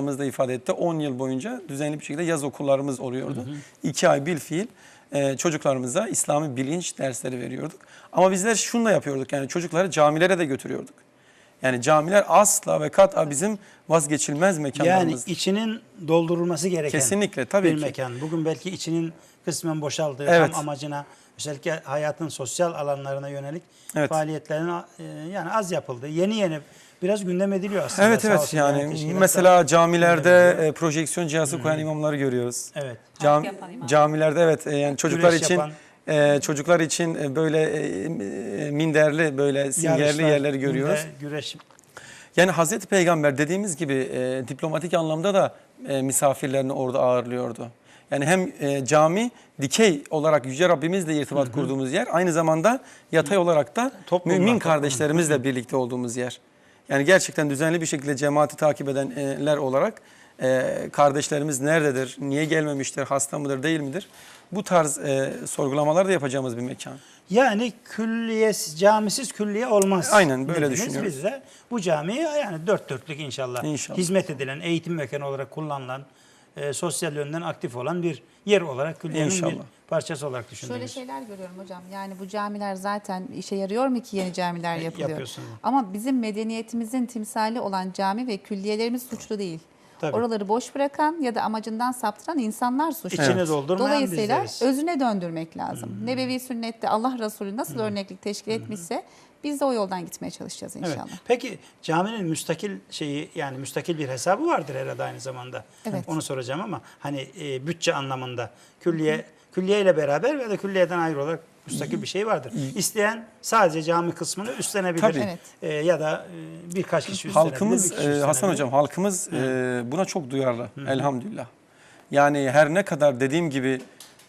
da ifade etti. 10 yıl boyunca düzenli bir şekilde yaz okullarımız oluyordu. 2 ay bil fiil e, çocuklarımıza İslami bilinç dersleri veriyorduk. Ama bizler şunu da yapıyorduk yani çocukları camilere de götürüyorduk. Yani camiler asla ve kat'a bizim vazgeçilmez Yani mekanlarımız. içinin doldurulması gereken Kesinlikle, tabii bir ki. mekan. Bugün belki içinin kısmen boşaldığı Evet. tam amacına özellikle hayatın sosyal alanlarına yönelik Evet. faaliyetlerin e, yani az yapıldı. Yeni yeni biraz gündem ediliyor aslında. Evet evet olsun yani yani mesela camilerde e, projeksiyon cihazı koyan imamları görüyoruz. Evet. Cam, camilerde evet e, yani çocuklar Güreş için yapan. E, çocuklar için e, böyle e, e, minderli böyle singerli Yarışlar, yerleri görüyoruz. günde Güreş Yani Hazreti Peygamber dediğimiz gibi e, diplomatik anlamda da e, misafirlerini orada ağırlıyordu. Yani hem e, cami dikey olarak Yüce Rabbimizle irtibat kurduğumuz yer, aynı zamanda yatay olarak da Toplumla, mümin kardeşlerimizle birlikte olduğumuz yer. Yani gerçekten düzenli bir şekilde cemaati takip edenler olarak e, kardeşlerimiz nerededir, niye gelmemiştir, hasta mıdır, değil midir? Bu tarz e, sorgulamalar da yapacağımız bir mekan. Yani külliyesiz, camisiz külliye olmaz. Aynen, böyle dediniz. düşünüyoruz. Biz de bu camiyi yani dört dörtlük inşallah, İnşallah. hizmet edilen, eğitim mekanı olarak kullanılan, e, sosyal yönden aktif olan bir yer olarak külliyenin bir İnşallah. parçası olarak Şöyle düşündüğümüz. şeyler görüyorum hocam. Yani bu camiler zaten işe yarıyor mu ki yeni camiler E, yapılıyor? yapıyorsun. Ama bizim medeniyetimizin timsali olan cami ve külliyelerimiz suçlu değil. Tabii. Oraları boş bırakan ya da amacından saptıran insanlar suçlu. İçini doldurmayan Dolayısıyla bizleriz. özüne döndürmek lazım. Nebevi sünnette Allah Resulü nasıl örneklik teşkil etmişse biz de o yoldan gitmeye çalışacağız Evet. inşallah. Peki caminin müstakil şeyi yani müstakil bir hesabı vardır herhalde aynı zamanda. Evet. Onu soracağım ama hani e, bütçe anlamında külliye külliye ile beraber ve de külliyeden ayrı olarak müstakil bir şey vardır. İsteyen sadece cami kısmını üstlenebilir. Tabii. Evet. E, ya da e, birkaç kişi üstlenebilir. Halkımız bir kişi e, Hasan üstlenebilir. hocam halkımız e, buna çok duyarlı elhamdülillah. Yani her ne kadar dediğim gibi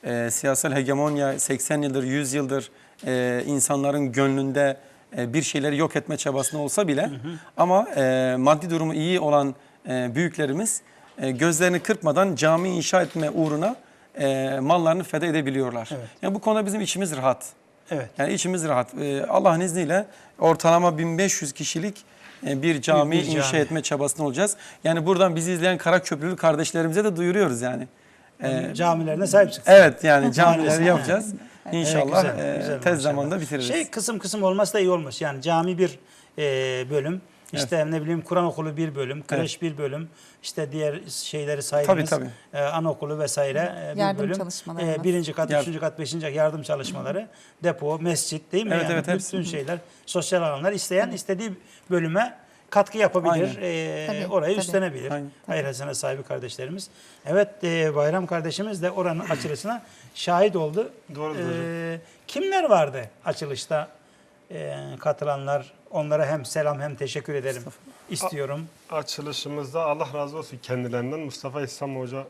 e, siyasal hegemonya 80 yıldır 100 yıldır e, insanların gönlünde e, bir şeyleri yok etme çabasında olsa bile ama e, maddi durumu iyi olan e, büyüklerimiz e, gözlerini kırpmadan cami inşa etme uğruna e, mallarını feda edebiliyorlar. Evet. Yani bu konuda bizim içimiz rahat. Evet. Yani içimiz rahat. Ee, Allah'ın izniyle ortalama 1500 kişilik e, bir cami Büyük bir inşa cami. etme çabasında olacağız. Yani buradan bizi izleyen Karaköprülü kardeşlerimize de duyuruyoruz yani. Ee, Camilerine sahip çıksın. evet yani camileri yapacağız. İnşallah Evet, güzel, e, güzel tez zamanda bitiririz. Şey kısım kısım olması da iyi olmuş. Yani cami bir e, bölüm, işte ne bileyim Kur'an okulu bir bölüm, kreş bir bölüm, işte diğer şeyleri saydınız. Tabii, E, anaokulu vesaire e, bir Yardım bölüm. çalışmaları E, birinci kat, Yar- üçüncü kat, beşinci kat yardım çalışmaları, depo, mescit değil mi? Evet, yani evet, bütün hepsi. şeyler, sosyal alanlar isteyen istediği bölüme katkı yapabilir, e, Tabii, orayı tabii. üstlenebilir. Aynen. Hayır hasene sahibi kardeşlerimiz. Evet e, Bayram kardeşimiz de oranın açılışına şahit oldu. Hocam. E, kimler vardı açılışta e, katılanlar? Onlara hem selam hem teşekkür ederim istiyorum. Açılışımızda Allah razı olsun kendilerinden Mustafa İslam Hoca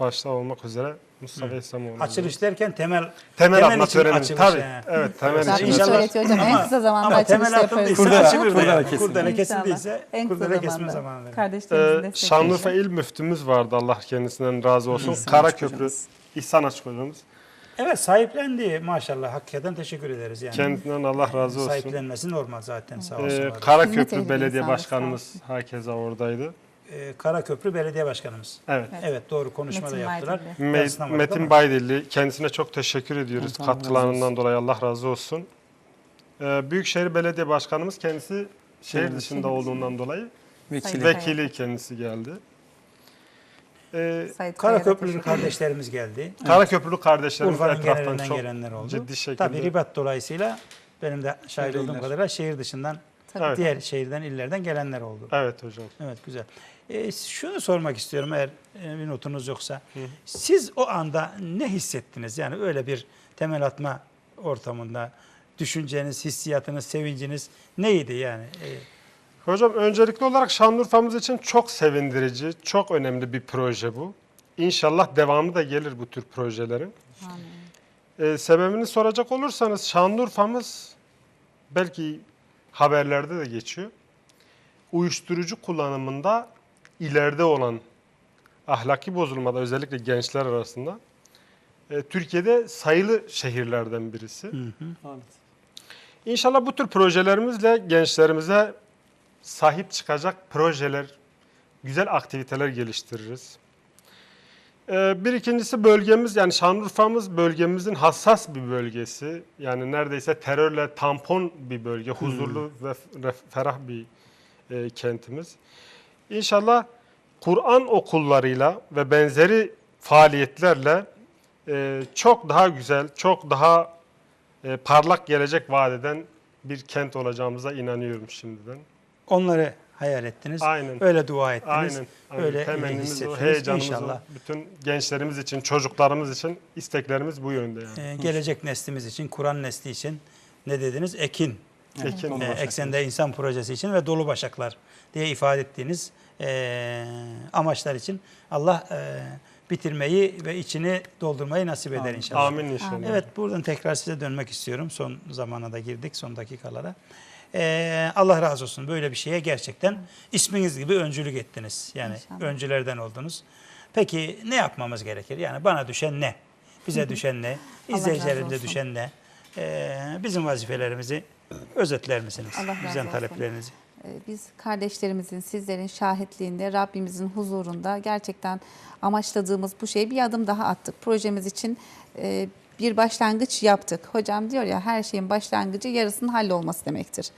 başta olmak üzere Mustafa İslamoğlu. Açılış derken temel temel atma için töreni. açılış, Tabii. he. Evet temel Zaten için. İnşallah- hocam. En kısa zamanda ama açılış temel yaparız. Kurdele- kurdele yani. Kurdele İnşallah. kesildiyse En kısa kurdele kesme zamanıdır. Kardeşlerimizin Ee. Şanlıurfa İl Müftümüz vardı Allah kendisinden razı olsun. Karaköprü İhsan Açık hocamız. Evet sahiplendi maşallah. Hakikaten teşekkür ederiz yani. Kendisinden Allah razı olsun. Sahiplenmesi normal zaten sağ olsun. Ee, Karaköprü Belediye Başkanımız herkese oradaydı. Ee, Karaköprü Belediye Başkanımız. Evet. Evet, doğru konuşma da yaptılar. Baydilli. Me- Metin Baydilli kendisine çok teşekkür ediyoruz razı katkılarından dolayı Allah razı olsun. Ee, Büyükşehir Belediye Başkanımız kendisi şehir Evet. dışında olduğundan dolayı Vekili. Vekili kendisi geldi. Ee, Karaköprülü kardeşlerimiz geldi. Karaköprülü kardeşlerimiz Urfa'nın genelinden çok gelenler oldu. ciddi şekilde. Tabii ribat dolayısıyla benim de şahit olduğum kadarıyla şehir dışından, Tabii. Evet. diğer şehirden, illerden gelenler oldu. Evet hocam. Evet güzel. Ee, şunu sormak istiyorum eğer e, bir notunuz yoksa. Siz o anda ne hissettiniz? Yani öyle bir temel atma ortamında düşünceniz, hissiyatınız, sevinciniz neydi yani? Ee, Hocam öncelikli olarak Şanlıurfa'mız için çok sevindirici, çok önemli bir proje bu. İnşallah devamı da gelir bu tür projelerin. Ee, sebebini soracak olursanız Şanlıurfa'mız belki haberlerde de geçiyor. Uyuşturucu kullanımında ileride olan ahlaki bozulmada özellikle gençler arasında e, Türkiye'de sayılı şehirlerden birisi. Evet. İnşallah bu tür projelerimizle gençlerimize sahip çıkacak projeler güzel aktiviteler geliştiririz. Ee, bir ikincisi bölgemiz yani Şanlıurfa'mız bölgemizin hassas bir bölgesi. Yani neredeyse terörle tampon bir bölge, huzurlu ve f- ferah bir e, kentimiz. İnşallah Kur'an okullarıyla ve benzeri faaliyetlerle e, çok daha güzel, çok daha e, parlak gelecek vaat eden bir kent olacağımıza inanıyorum şimdiden. Onları hayal ettiniz. Aynen. Öyle dua ettiniz. Aynen. aynen. Öyle Temennimiz o, hissettiniz. heyecanımız İnşallah. o. Bütün gençlerimiz için, çocuklarımız için isteklerimiz bu yönde yani. Ee, gelecek neslimiz için, Kur'an nesli için ne dediniz? Ekin. Ekin. Ee. Eksende İnsan Projesi için ve Dolu Başaklar diye ifade ettiğiniz ee, amaçlar için Allah ee, bitirmeyi ve içini doldurmayı nasip eder Amin. inşallah. Amin inşallah. Evet buradan tekrar size dönmek istiyorum. Son zamana da girdik, son dakikalara. Ee, Allah razı olsun böyle bir şeye gerçekten isminiz gibi öncülük ettiniz. Yani İnşallah. öncülerden oldunuz. Peki ne yapmamız gerekir? Yani bana düşen ne? Bize düşen ne? İzleyicilerimize düşen ne? Ee, bizim vazifelerimizi özetler misiniz? Allah Bizden taleplerinizi. Ee, Biz kardeşlerimizin, sizlerin şahitliğinde, Rabbimizin huzurunda gerçekten amaçladığımız bu şeyi bir adım daha attık. Projemiz için e, bir başlangıç yaptık. Hocam diyor ya her şeyin başlangıcı yarısının hallolması demektir.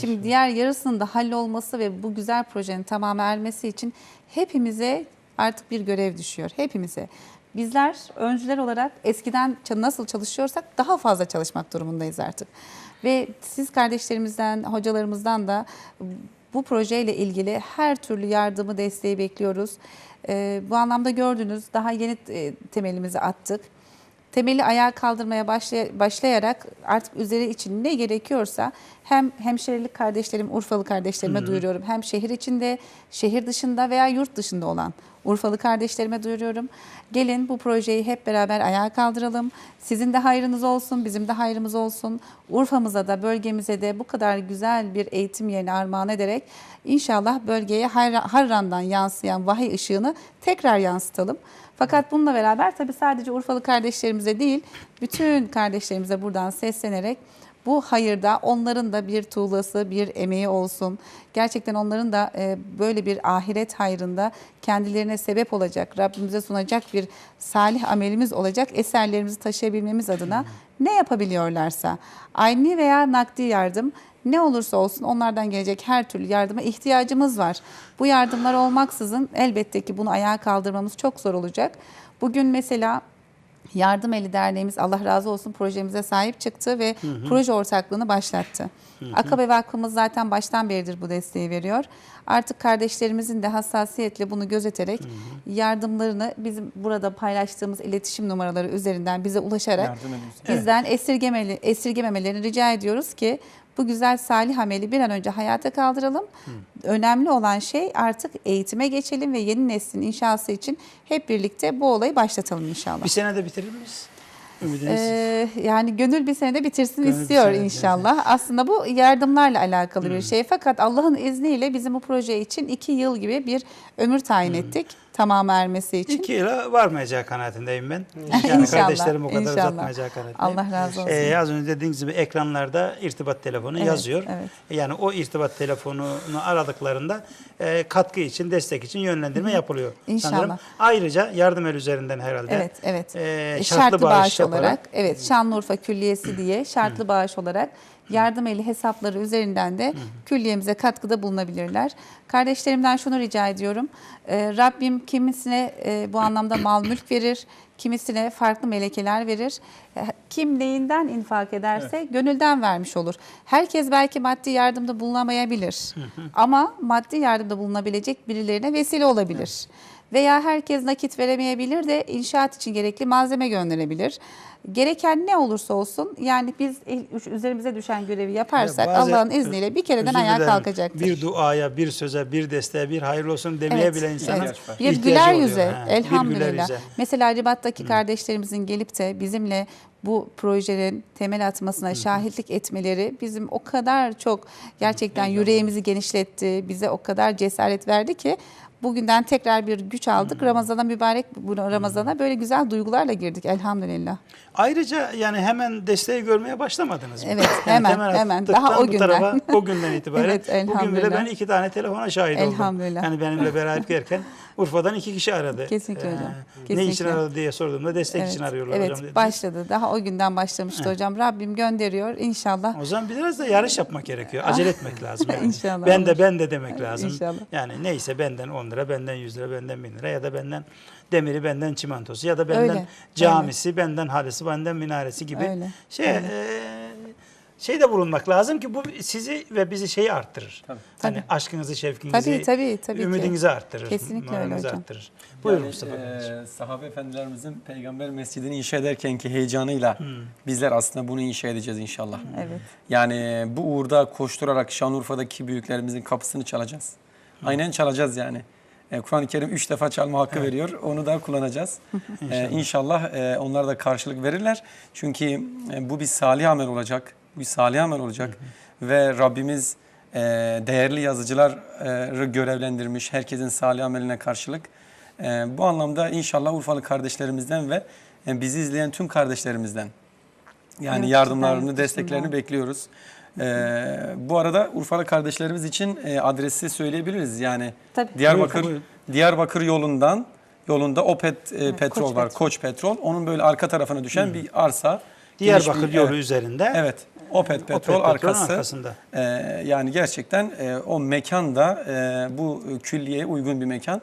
Şimdi diğer yarısının da hallolması ve bu güzel projenin tamamı ermesi için hepimize artık bir görev düşüyor. Hepimize. Bizler öncüler olarak eskiden nasıl çalışıyorsak daha fazla çalışmak durumundayız artık. Ve siz kardeşlerimizden, hocalarımızdan da bu projeyle ilgili her türlü yardımı, desteği bekliyoruz. Ee, bu anlamda gördünüz daha yeni e, temelimizi attık. Temeli ayağa kaldırmaya başlay- başlayarak artık üzeri için ne gerekiyorsa hem hemşerilik kardeşlerim, Urfalı kardeşlerime duyuruyorum. Hem şehir içinde, şehir dışında veya yurt dışında olan Urfalı kardeşlerime duyuruyorum. Gelin bu projeyi hep beraber ayağa kaldıralım. Sizin de hayrınız olsun, bizim de hayrımız olsun. Urfa'mıza da bölgemize de bu kadar güzel bir eğitim yerini armağan ederek inşallah bölgeye Harra- Harran'dan yansıyan vahiy ışığını tekrar yansıtalım. Fakat bununla beraber tabii sadece Urfalı kardeşlerimize değil, bütün kardeşlerimize buradan seslenerek bu hayırda onların da bir tuğlası, bir emeği olsun. Gerçekten onların da e, böyle bir ahiret hayrında kendilerine sebep olacak, Rabbimize sunacak bir salih amelimiz olacak eserlerimizi taşıyabilmemiz adına ne yapabiliyorlarsa, aynı veya nakdi yardım ne olursa olsun onlardan gelecek her türlü yardıma ihtiyacımız var. Bu yardımlar olmaksızın elbette ki bunu ayağa kaldırmamız çok zor olacak. Bugün mesela Yardım Eli Derneğimiz Allah razı olsun projemize sahip çıktı ve proje ortaklığını başlattı. Akabe Vakfımız zaten baştan beridir bu desteği veriyor. Artık kardeşlerimizin de hassasiyetle bunu gözeterek yardımlarını bizim burada paylaştığımız iletişim numaraları üzerinden bize ulaşarak bizden esirgemeli, esirgememelerini rica ediyoruz ki bu güzel salih ameli bir an önce hayata kaldıralım. Önemli olan şey artık eğitime geçelim ve yeni neslin inşası için hep birlikte bu olayı başlatalım inşallah. Bir senede bitirir miyiz? Ümidiniz? Ee, yani gönül bir senede bitirsin Gönül istiyor senede inşallah. Aslında bu yardımlarla alakalı bir şey. Fakat Allah'ın izniyle bizim bu proje için iki yıl gibi bir ömür tayin ettik. Tamamı ermesi için. İki yıla varmayacağı kanaatindeyim ben. Yani İnşallah, kardeşlerim o kadar inşallah. uzatmayacağı kanaatindeyim. Allah razı olsun. Ee, az önce dediğiniz gibi ekranlarda irtibat telefonu Evet, yazıyor. evet. Yani o irtibat telefonunu aradıklarında e, katkı için, destek için yönlendirme yapılıyor. İnşallah. Sanırım. Ayrıca yardım el üzerinden herhalde. Evet, evet. e, E, şartlı, bağış, yaparak, olarak, evet Şanlıurfa Külliyesi diye şartlı bağış olarak yardım eli hesapları üzerinden de külliyemize katkıda bulunabilirler. Kardeşlerimden şunu rica ediyorum. Ee, Rabbim kimisine e, bu anlamda mal mülk verir, kimisine farklı melekeler verir. Kim neyinden infak ederse gönülden vermiş olur. Herkes belki maddi yardımda bulunamayabilir. Ama maddi yardımda bulunabilecek birilerine vesile olabilir. Veya herkes nakit veremeyebilir de inşaat için gerekli malzeme gönderebilir. Gereken ne olursa olsun yani biz üzerimize düşen görevi yaparsak Bazen- Allah'ın izniyle bir kereden ayağa dilerim. kalkacaktır. Bir duaya, bir söze, bir desteğe, bir hayırlı olsun demeye Evet, bile insanın evet. Bir güler oluyor. yüze Ha, bir güler elhamdülillah. yüze. Mesela Ribat'taki kardeşlerimizin gelip de bizimle bu projenin temel atmasına şahitlik etmeleri bizim o kadar çok gerçekten yüreğimizi genişletti. Bize o kadar cesaret verdi ki Bugünden tekrar bir güç aldık. Ramazana mübarek Ramazana böyle güzel duygularla girdik elhamdülillah. Ayrıca yani hemen desteği görmeye başlamadınız mı? Evet, Yani hemen, hemen. Daha o günden. tarafa, o günden itibaren. Evet, Bugün bile elhamdülillah. ben iki tane telefona şahit oldum. Elhamdülillah. Yani benimle beraber gelirken Urfa'dan iki kişi aradı. Kesinlikle hocam, Ne kesinlikle. için aradı diye sorduğumda destek Evet, için arıyorlar evet hocam dedi. başladı. Daha o günden başlamıştı hocam. Rabbim gönderiyor inşallah. O zaman biraz da yarış yapmak gerekiyor. Acele etmek lazım yani. İnşallah Ben de ben de demek lazım. İnşallah. Yani neyse benden 10 lira, benden 100 lira, benden 1000 lira ya da benden demiri, benden çimentosu ya da benden Öyle, camisi, benden halisi, benden minaresi gibi Öyle, şey öyle. e, şeyde bulunmak lazım ki bu sizi ve bizi şeyi arttırır. Tabii. Hani Tabii. aşkınızı, şevkinizi, Tabii, tabii, tabii ki. ümidinizi arttırır. Kesinlikle öyle hocam. arttırır. Buyurun Yani, Mustafa e, sahabe efendilerimizin peygamber mescidini inşa ederkenki heyecanıyla bizler aslında bunu inşa edeceğiz inşallah. Evet. Yani bu uğurda koşturarak Şanlıurfa'daki büyüklerimizin kapısını çalacağız. Aynen çalacağız yani. E, Kur'an-ı Kerim üç defa çalma hakkı veriyor. Onu da kullanacağız. E, inşallah e, onlar da karşılık verirler. Çünkü e, bu bir salih amel olacak. Bir salih amel olacak. Ve Rabbimiz e, değerli yazıcıları görevlendirmiş. Herkesin salih ameline karşılık. E, bu anlamda inşallah Urfalı kardeşlerimizden ve e, bizi izleyen tüm kardeşlerimizden yani Evet, yardımlarını, süper, desteklerini bekliyoruz. Ee, bu arada Urfalı kardeşlerimiz için e, adresi söyleyebiliriz. Yani Tabii. Diyarbakır Buyurun, Diyarbakır yolundan yolunda Opet e, petrol Koç var. Petrol. Koç Petrol. Onun böyle arka tarafına düşen bir arsa. Diyarbakır bir- yolu evet. üzerinde. Evet. Opet Opet Petrol Petrol'ün arkası. arkasında. Ee, yani gerçekten e, o mekan da e, bu külliyeye uygun bir mekan,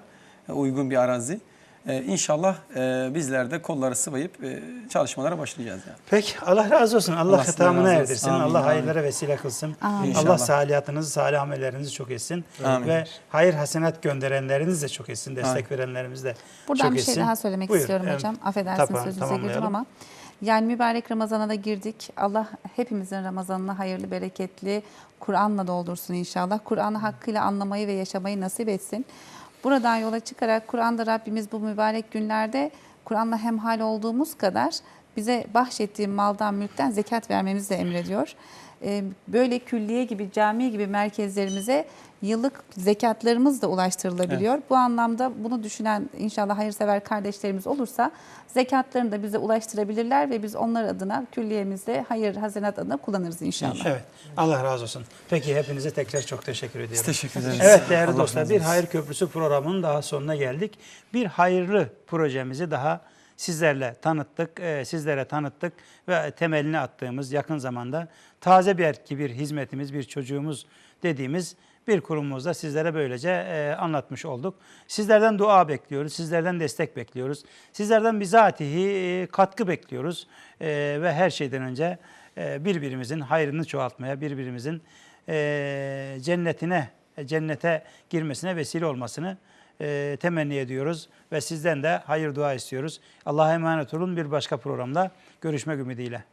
e, uygun bir arazi. E, inşallah e, bizler de kolları sıvayıp e, çalışmalara başlayacağız yani. Peki Allah razı olsun. Allah, Allah erdirsin. Amin, Allah amin. hayırlara vesile kılsın. Amin. Allah İnşallah. salihatınızı, salih amellerinizi çok etsin. Amin. Ve hayır hasenat gönderenleriniz de çok etsin. Destek verenlerimiz de Buradan çok bir etsin. şey daha söylemek Buyurun, istiyorum evet. hocam. Affedersiniz Tamam, sözünüze girdim ama. Yani mübarek Ramazan'a da girdik. Allah hepimizin Ramazan'ını hayırlı, bereketli, Kur'an'la doldursun inşallah. Kur'an'ı hakkıyla anlamayı ve yaşamayı nasip etsin. Buradan yola çıkarak Kur'an'da Rabbimiz bu mübarek günlerde Kur'an'la hemhal olduğumuz kadar bize bahşettiği maldan, mülkten zekat vermemizi de emrediyor. Ee, Böyle külliye gibi, cami gibi merkezlerimize yıllık zekatlarımız da ulaştırılabiliyor. Bu anlamda bunu düşünen inşallah hayırsever kardeşlerimiz olursa zekatlarını da bize ulaştırabilirler ve biz onlar adına külliyemizde hayır hasenat adına kullanırız inşallah. Evet. Allah razı olsun. Peki hepinize tekrar çok teşekkür ediyorum. teşekkür ederiz. Evet değerli Allah dostlar bir. Hayır Köprüsü programının daha sonuna geldik. Bir hayırlı projemizi daha sizlerle tanıttık, e, sizlere tanıttık ve temelini attığımız yakın zamanda taze bir bir hizmetimiz, bir çocuğumuz dediğimiz bir kurumumuzda sizlere böylece e, anlatmış olduk. Sizlerden dua bekliyoruz, sizlerden destek bekliyoruz. Sizlerden bizatihi e, katkı bekliyoruz E, ve her şeyden önce e, birbirimizin hayrını çoğaltmaya, birbirimizin e, cennetine, cennete girmesine vesile olmasını e, temenni ediyoruz ve sizden de hayır dua istiyoruz. Allah'a emanet olun bir başka programda görüşmek ümidiyle.